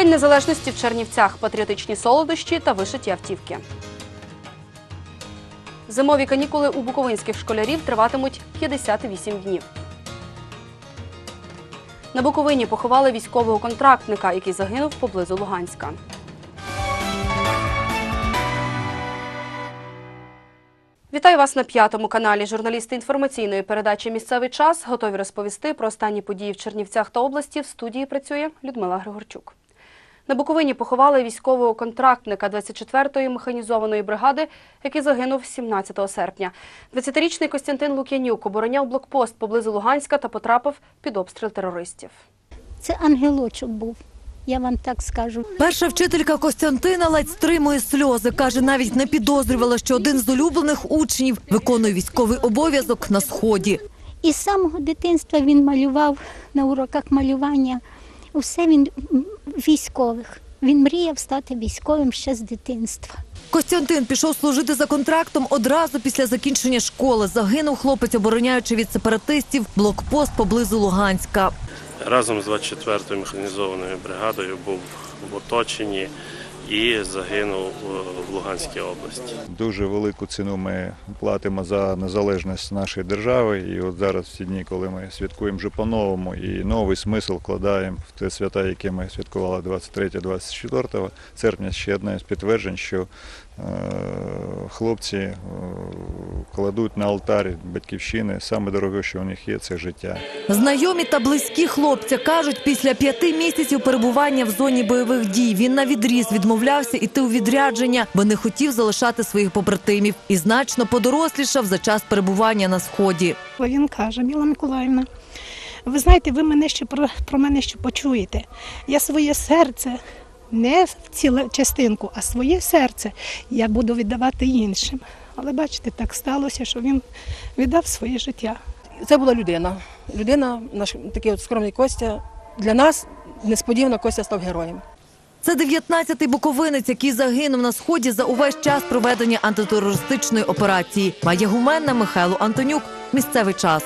День незалежності в Чернівцях, патріотичні солодощі та вишиті автівки. Зимові канікули у буковинських школярів триватимуть 58 днів. На Буковині поховали військового контрактника, який загинув поблизу Луганська. Вітаю вас на п'ятому каналі. Журналісти інформаційної передачі Місцевий час готові розповісти про останні події в Чернівцях та області. В студії працює Людмила Григорчук. На Буковині поховали військового контрактника 24-ї механізованої бригади, який загинув 17 серпня. 20-річний Костянтин Лук'янюк обороняв блокпост поблизу Луганська та потрапив під обстріл терористів. Це ангелочок був, я вам так скажу. Перша вчителька Костянтина ледь стримує сльози. Каже, навіть не підозрювала, що один з улюблених учнів виконує військовий обов'язок на сході. І з самого дитинства він малював на уроках малювання. Усе він військових. Він мріяв стати військовим ще з дитинства. Костянтин пішов служити за контрактом одразу після закінчення школи. Загинув хлопець, обороняючи від сепаратистів блокпост поблизу Луганська. Разом з 24-ю механізованою бригадою був в оточенні і загинув в Луганській області. Дуже велику ціну ми платимо за незалежність нашої держави. І от зараз в ці дні, коли ми святкуємо вже по-новому і новий смисл вкладаємо в те свята, яке ми святкували 23-24 серпня, ще одне з підтверджень, що хлопці е, кладуть на алтарі батьківщини саме дороге, що у них є, це життя. Знайомі та близькі хлопця кажуть, після п'яти місяців перебування в зоні бойових дій він на відріз відмовлявся іти у відрядження, бо не хотів залишати своїх побратимів і значно подорослішав за час перебування на сході. Він каже, Міла Миколаївна, ви знаєте, ви мене ще про, про мене ще почуєте. Я своє серце не в цілу частинку, а своє серце я буду віддавати іншим. Але бачите, так сталося, що він віддав своє життя. Це була людина. Людина, наш такий от скромний Костя. Для нас несподівано Костя став героєм. Це 19-й буковинець, який загинув на сході за увесь час проведення антитерористичної операції. Має гуменна Михайло Антонюк. Місцевий час.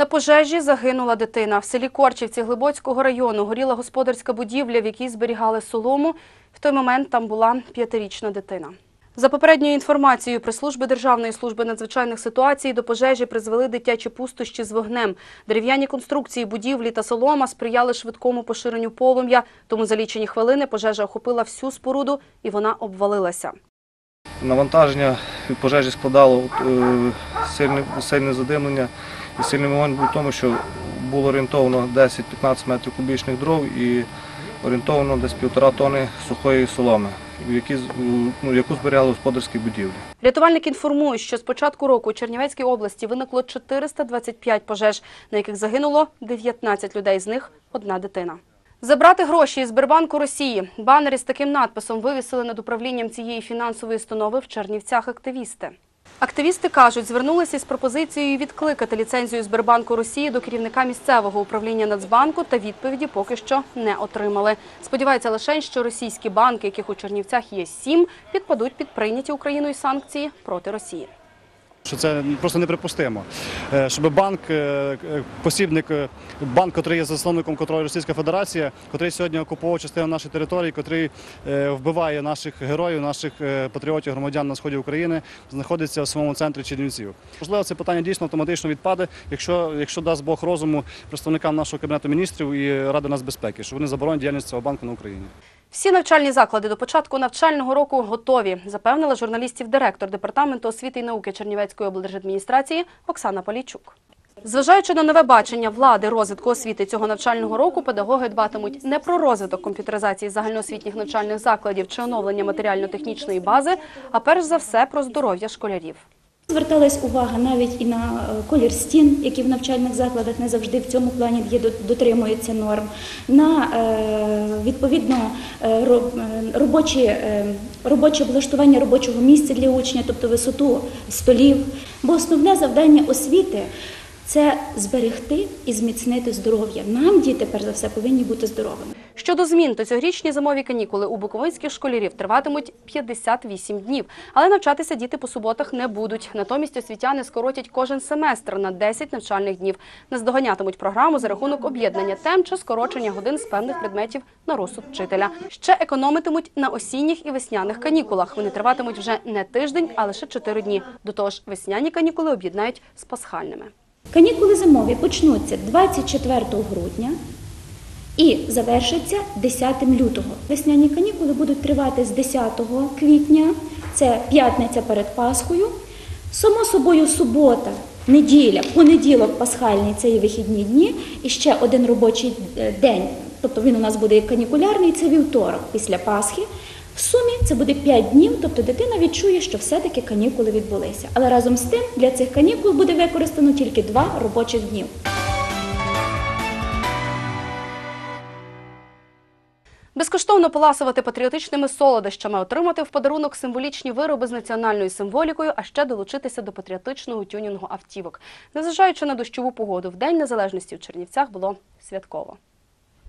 На пожежі загинула дитина. В селі Корчівці Глибоцького району горіла господарська будівля, в якій зберігали солому. В той момент там була п'ятирічна дитина. За попередньою інформацією прес-служби Державної служби надзвичайних ситуацій до пожежі призвели дитячі пустощі з вогнем. Дерев'яні конструкції будівлі та солома сприяли швидкому поширенню полум'я, тому за лічені хвилини пожежа охопила всю споруду і вона обвалилася. Навантаження пожежі складало е, сильне задимлення і сильний вогонь був в тому, що було орієнтовно 10-15 метрів кубічних дров і орієнтовно десь півтора тони сухої соломи, які, ну, яку зберігали в господарській будівлі. Рятувальники інформують, що з початку року у Чернівецькій області виникло 425 пожеж, на яких загинуло 19 людей, з них одна дитина. Забрати гроші із Сбербанку Росії. Банери з таким надписом вивісили над управлінням цієї фінансової установи в Чернівцях активісти. Активісти кажуть, звернулися з пропозицією відкликати ліцензію Сбербанку Росії до керівника місцевого управління Нацбанку та відповіді поки що не отримали. Сподіваються лише, що російські банки, яких у Чернівцях є сім, підпадуть під прийняті Україною санкції проти Росії. Що це просто неприпустимо, щоб банк, е, е, посібник, е, банк, який є засновником котрої Російська Федерація, який сьогодні окуповує частину нашої території, е, вбиває наших героїв, наших е, патріотів, громадян на сході України, знаходиться в самому центрі Чернівців. Можливо, це питання дійсно автоматично відпаде, якщо, якщо дасть Бог розуму представникам нашого кабінету міністрів і Ради нацбезпеки, що вони заборонять діяльність цього банку на Україні. Всі навчальні заклади до початку навчального року готові, запевнила журналістів директор департаменту освіти і науки Чернівецької облдержадміністрації Оксана Полійчук. Зважаючи на нове бачення влади розвитку освіти цього навчального року, педагоги дбатимуть не про розвиток комп'ютеризації загальноосвітніх навчальних закладів чи оновлення матеріально-технічної бази, а перш за все про здоров'я школярів. Зверталась увага навіть і на е, колір стін, які в навчальних закладах не завжди в цьому плані є до- дотримуються норм, на е, відповідно е, ро- робочі, робоче облаштування робочого місця для учня, тобто висоту столів. Бо основне завдання освіти це зберегти і зміцнити здоров'я. Нам діти, перш за все, повинні бути здоровими. Щодо змін, то цьогорічні зимові канікули у буковинських школярів триватимуть 58 днів. Але навчатися діти по суботах не будуть. Натомість освітяни скоротять кожен семестр на 10 навчальних днів. Наздоганятимуть програму за рахунок об'єднання тем чи скорочення годин з певних предметів на розсуд вчителя. Ще економитимуть на осінніх і весняних канікулах. Вони триватимуть вже не тиждень, а лише 4 дні. До того ж, весняні канікули об'єднають з пасхальними. Канікули зимові почнуться 24 грудня і завершаться 10 лютого. Весняні канікули будуть тривати з 10 квітня, це п'ятниця перед Пасхою. Само собою субота, неділя, понеділок пасхальний це і вихідні дні, і ще один робочий е, день. Тобто він у нас буде канікулярний, це вівторок після Пасхи. В сумі це буде 5 днів, тобто дитина відчує, що все-таки канікули відбулися. Але разом з тим для цих канікул буде використано тільки два робочих днів. Безкоштовно поласувати патріотичними солодощами, отримати в подарунок символічні вироби з національною символікою, а ще долучитися до патріотичного тюнінгу автівок. Незважаючи на дощову погоду, в День Незалежності в Чернівцях було святково.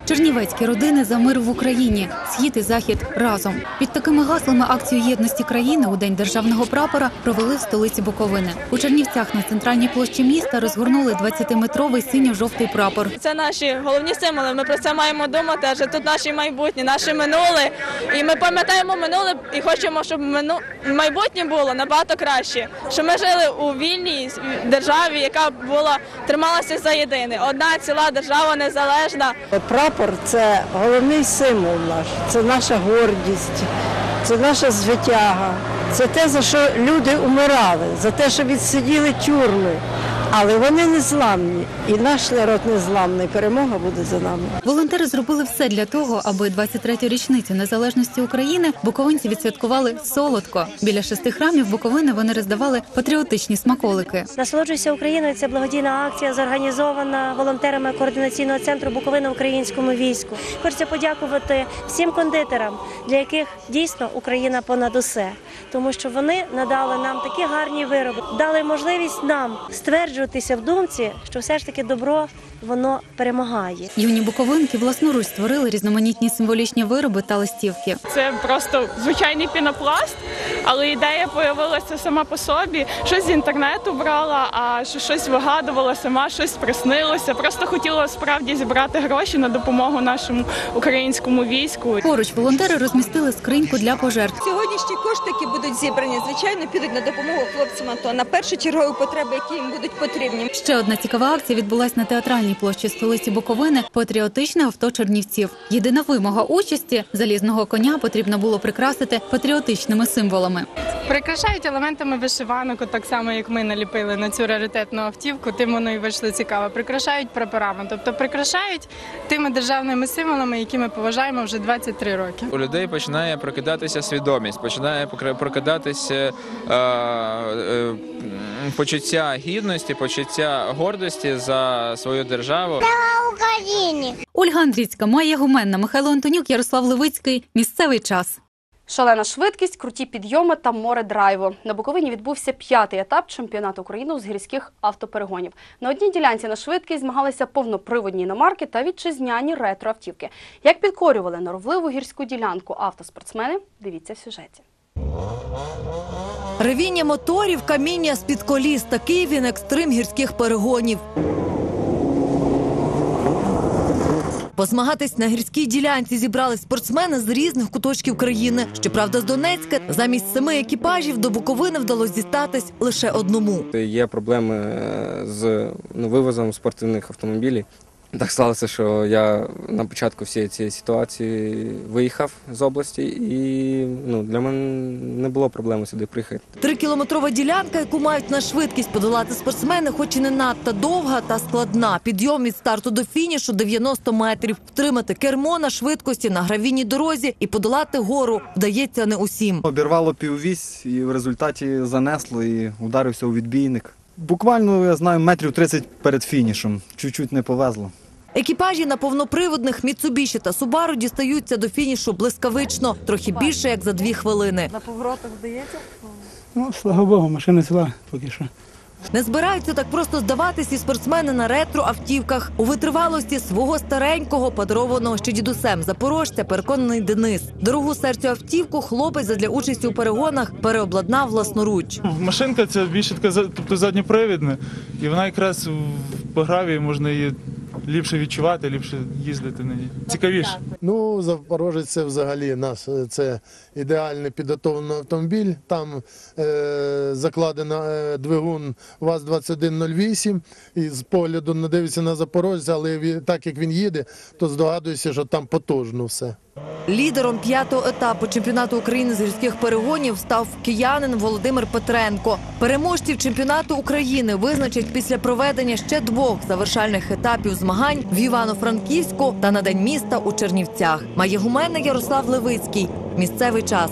Чернівецькі родини за мир в Україні. Схід і захід разом. Під такими гаслами акцію єдності країни у день державного прапора провели в столиці Буковини. У Чернівцях на центральній площі міста розгорнули 20-метровий синьо-жовтий прапор. Це наші головні символи. Ми про це маємо думати, адже тут наші майбутнє, наше минуле. І ми пам'ятаємо минуле і хочемо, щоб майбутнє було набагато краще. Щоб ми жили у вільній державі, яка була трималася за єдине. Одна ціла держава незалежна. Прапор це головний символ наш, це наша гордість, це наша звитяга, це те, за що люди умирали, за те, що відсиділи тюрми. Але вони не зламні, і наш народ не зламний. Перемога буде за нами. Волонтери зробили все для того, аби 23-ю річницю незалежності України буковинці відсвяткували солодко. Біля шести храмів Буковини вони роздавали патріотичні смаколики. Насолоджуйся Україною. Це благодійна акція, зорганізована волонтерами координаційного центру Буковина українському війську. Хочеться подякувати всім кондитерам, для яких дійсно Україна понад усе, тому що вони надали нам такі гарні вироби, дали можливість нам стверджуватися в думці, що все ж таки добро воно перемагає. Юні буковинки власноруч створили різноманітні символічні вироби та листівки. Це просто звичайний пінопласт, але ідея з'явилася сама по собі. Щось з інтернету брала, а що щось вигадувала сама, щось приснилося. Просто хотіла справді зібрати гроші на допомогу нашому українському війську. Поруч волонтери розмістили скриньку для пожертв. Сьогоднішні кошти, які будуть зібрані, звичайно, підуть на допомогу хлопцям АТО, на першочергові потреби, які їм будуть потрібні. Ще одна цікава акція відбулась на театральній площі столиці Буковини патріотичне авто Чернівців. Єдина вимога участі залізного коня потрібно було прикрасити патріотичними символами. Прикрашають елементами вишиванок, так само як ми наліпили на цю раритетну автівку, тим воно і вийшло цікаво. Прикрашають прапорами, тобто прикрашають тими державними символами, які ми поважаємо вже 23 роки. У людей починає прокидатися свідомість, починає прокидатися е, е, почуття гідності, почуття гордості за свою державу. Україні Ольга Андрійська, Майя Гуменна, Михайло Антонюк, Ярослав Левицький. Місцевий час. Шалена швидкість, круті підйоми та море драйву. На Буковині відбувся п'ятий етап чемпіонату України з гірських автоперегонів. На одній ділянці на швидкість змагалися повноприводні іномарки та вітчизняні ретроавтівки. Як підкорювали норовливу гірську ділянку автоспортсмени, дивіться в сюжеті. Ревіння моторів, каміння з-під коліс. Такий він екстрим гірських перегонів. Позмагатись на гірській ділянці зібрались спортсмени з різних куточків країни. Щоправда, з Донецька замість семи екіпажів до Буковини вдалося дістатись лише одному. Є проблеми е, з ну, вивозом спортивних автомобілів. Так сталося, що я на початку всієї цієї ситуації виїхав з області, і ну, для мене не було проблеми сюди приїхати. Трикілометрова ділянка, яку мають на швидкість подолати спортсмени, хоч і не надто довга та складна. Підйом від старту до фінішу 90 метрів. Втримати кермо на швидкості на гравійній дорозі і подолати гору вдається не усім. Обірвало піввісь і в результаті занесло і ударився у відбійник. Буквально, я знаю, метрів 30 перед фінішем. Чуть-чуть не повезло. Екіпажі на повноприводних Міцубіші та Субару дістаються до фінішу блискавично, трохи більше як за дві хвилини. На поворотах вдається? Ну, слава Богу, машина ціла поки що. Не збираються так просто здаватись і спортсмени на ретро-автівках. У витривалості свого старенького, подарованого ще дідусем запорожця, переконаний Денис. Дорогу серцю автівку хлопець задля участі у перегонах переобладнав власноруч. Машинка це більше така за- тобто задньопривідна, і вона якраз в- по гравії можна її ліпше відчувати, ліпше їздити на ній. Цікавіше. Ну, Запорожець це взагалі наш е, це ідеальний підготовлений автомобіль. Там е, закладено е, двигун ВАЗ-2108. І з погляду не дивиться на Запорожця, але так як він їде, то здогадуюся, що там потужно все. Лідером п'ятого етапу чемпіонату України з гірських перегонів став киянин Володимир Петренко. Переможців чемпіонату України визначать після проведення ще двох завершальних етапів змагань в Івано-Франківську та на день міста у Чернівцях. Має гуменник Ярослав Левицький. Місцевий час.